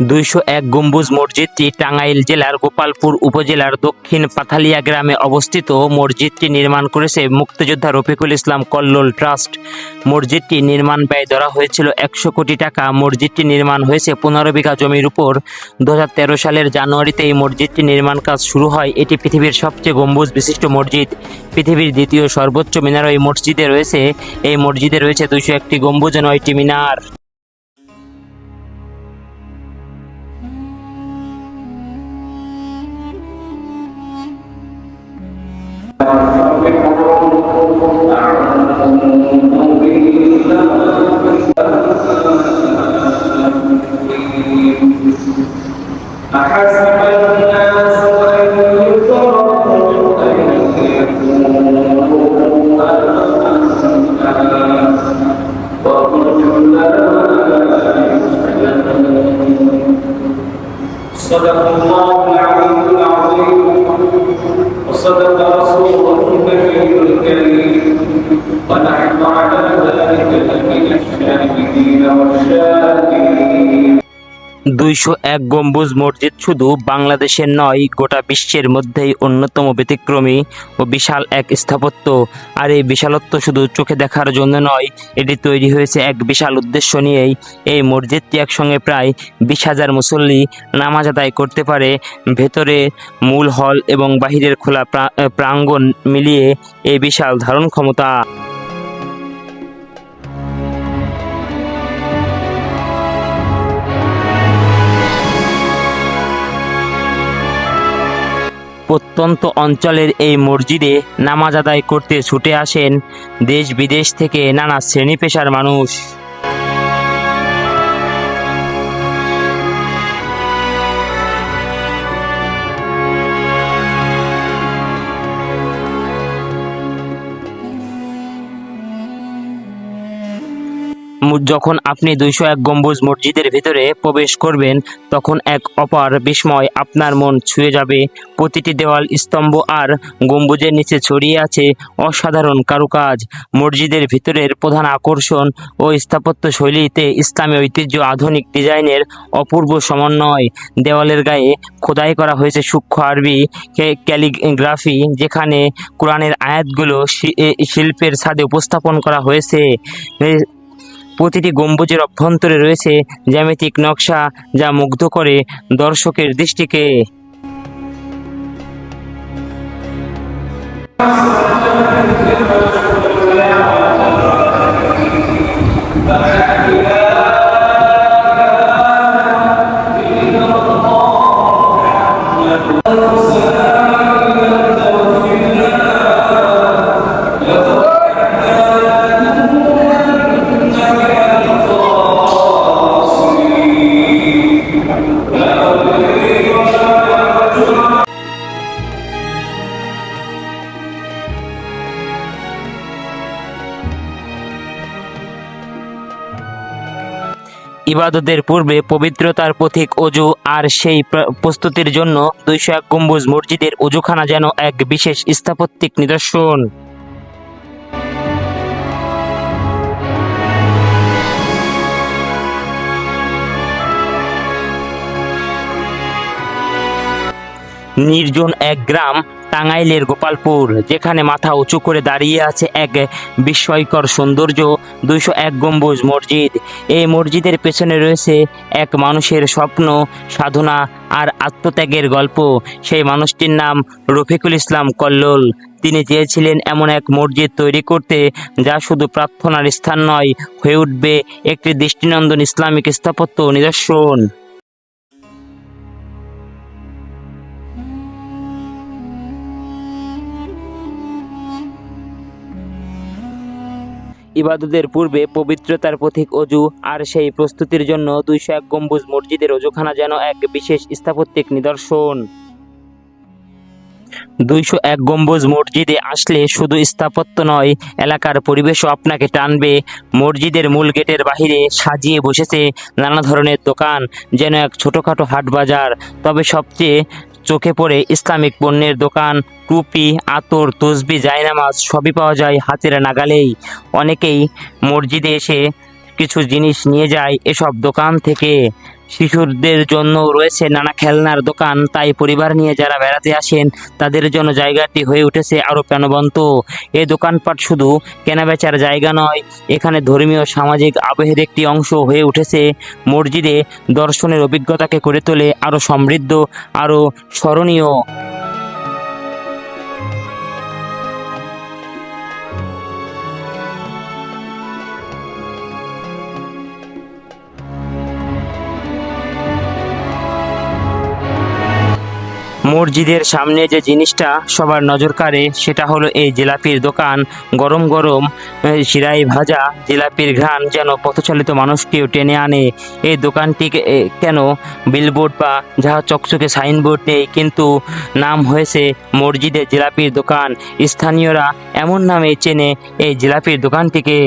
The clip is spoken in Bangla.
দুইশো এক গম্বুজ মসজিদটি টাঙ্গাইল জেলার গোপালপুর উপজেলার দক্ষিণ পাথালিয়া গ্রামে অবস্থিত মসজিদটি নির্মাণ করেছে মুক্তিযোদ্ধা রফিকুল ইসলাম কল্লোল ট্রাস্ট। মসজিদটি নির্মাণ ব্যয় ধরা হয়েছিল একশো কোটি টাকা। মসজিদটি নির্মাণ হয়েছে পনেরো বিঘা জমির উপর। দু হাজার তেরো সালের জানুয়ারিতে এই মসজিদটি নির্মাণ কাজ শুরু হয়। এটি পৃথিবীর সবচেয়ে গম্বুজ বিশিষ্ট মসজিদ। পৃথিবীর দ্বিতীয় সর্বোচ্চ মিনার এই মসজিদে রয়েছে। এই মসজিদে রয়েছে দুইশো একটি গম্বুজ নয়টি মিনার। ونحن على ذلك لمن الشاهدين والشاكرين দুইশো এক গম্বুজ মসজিদ শুধু বাংলাদেশের নয়, গোটা বিশ্বের মধ্যেই অন্যতম ব্যতিক্রমী ও বিশাল এক স্থাপত্য। আর এই বিশালত্ব শুধু চোখে দেখার জন্য নয়, এটি তৈরি হয়েছে এক বিশাল উদ্দেশ্য নিয়েই। এই মসজিদটি একসঙ্গে প্রায় বিশ হাজার মুসল্লি নামাজ আদায় করতে পারে। ভেতরে মূল হল এবং বাহিরের খোলা প্রা- প্রাঙ্গণ মিলিয়ে এই বিশাল ধারণ ক্ষমতা প্রত্যন্ত অঞ্চলের এই মসজিদে নামাজ আদায় করতে ছুটে আসেন দেশ বিদেশ থেকে নানা শ্রেণি পেশার মানুষ। যখন আপনি দুইশো এক গম্বুজ মসজিদের ভিতরে প্রবেশ করবেন, তখন এক অপার বিস্ময় আপনার মন ছুঁয়ে যাবে। প্রতিটি দেওয়াল স্তম্ভ আর গম্বুজের নিচে ছড়িয়ে আছে অসাধারণ কারুকাজ। মসজিদের ভিতরের প্রধান আকর্ষণ ও স্থাপত্য শৈলীতে ইসলামী ঐতিহ্য আধুনিক ডিজাইনের অপূর্ব সমন্বয়। দেওয়ালের গায়ে খোদাই করা হয়েছে সূক্ষ্ম আরবি ক্যালিগ্রাফি, যেখানে কোরআনের আয়াতগুলো শিল্পের ছাদে উপস্থাপন করা হয়েছে। প্রতিটি গম্বুজের অভ্যন্তরে রয়েছে জ্যামিতিক নকশা যা মুগ্ধ করে দর্শকের দৃষ্টিকে। ইবাদতের পূর্বে পবিত্রতার পথিক অজু আর সেই প্র- প্রস্তুতির জন্য দুইশো এক গম্বুজ মসজিদের অজুখানা যেন এক বিশেষ স্থাপত্যিক নিদর্শন। নির্জন এক গ্রাম টাঙ্গাইলের গোপালপুর, যেখানে মাথা উঁচু করে দাঁড়িয়ে আছে এক বিস্ময়কর সৌন্দর্য, দুইশো এক গম্বুজ মসজিদ। এই মসজিদের পেছনে রয়েছে এক মানুষের স্বপ্ন, সাধনা আর আত্মত্যাগের গল্প। সেই মানুষটির নাম রফিকুল ইসলাম কল্লোল। তিনি চেয়েছিলেন এমন এক মসজিদ তৈরি করতে, যা শুধু প্রার্থনার স্থান নয়, হয়ে উঠবে একটি দৃষ্টিনন্দন ইসলামিক স্থাপত্য নিদর্শন। ইবাদতের পূর্বে পবিত্রতার পথিক অজু আর সেই প্রস্তুতির জন্য দুইশো এক গম্বুজ মসজিদের অজুখানা যেন এক বিশেষ স্থাপত্যিক নিদর্শন। দুইশো এক গম্বুজ মসজিদে আসলে শুধু স্থাপত্য নয়, এলাকার পরিবেশও আপনাকে টানবে। মসজিদের মূল গেটের বাহিরে সাজিয়ে বসেছে নানা ধরনের দোকান, যেন এক ছোটোখাটো হাট বাজার। তবে সবচেয়ে চোখে পড়ে ইসলামিক পণ্যের দোকান, টুপি, আতর, তসবি, জায়নামাজ সবই পাওয়া যায় হাতের নাগালেই। অনেকেই মসজিদে এসে কিছু জিনিস নিয়ে যায় এসব দোকান থেকে। শিশুদের জন্য রয়েছে নানা খেলনার দোকান। তাই পরিবার নিয়ে যারা বেড়াতে আসেন, তাদের জন্য জায়গাটি হয়ে উঠেছে আরও প্রাণবন্ত। এ দোকানপাট শুধু কেনাবেচার জায়গা নয়, এখানে ধর্মীয় সামাজিক আবহের একটি অংশ হয়ে উঠেছে। মসজিদে দর্শনের অভিজ্ঞতাকে করে তোলে আরও সমৃদ্ধ আরও স্মরণীয়। মসজিদের সামনে যে জিনিসটা সবার নজর কাড়ে, সেটা হলো এই জিলাপির দোকান। গরম গরম শিরাই ভাজা জিলাপির ঘ্রাণ যেন পথচালিত মানুষকেও টেনে আনে। এই দোকানটিকে কেন? বিলবোর্ড বা যাহা চকচকে সাইনবোর্ড নেই, কিন্তু নাম হয়েছে মসজিদের জিলাপির দোকান। স্থানীয়রা এমন নামে চেনে এই জিলাপির দোকানটিকে।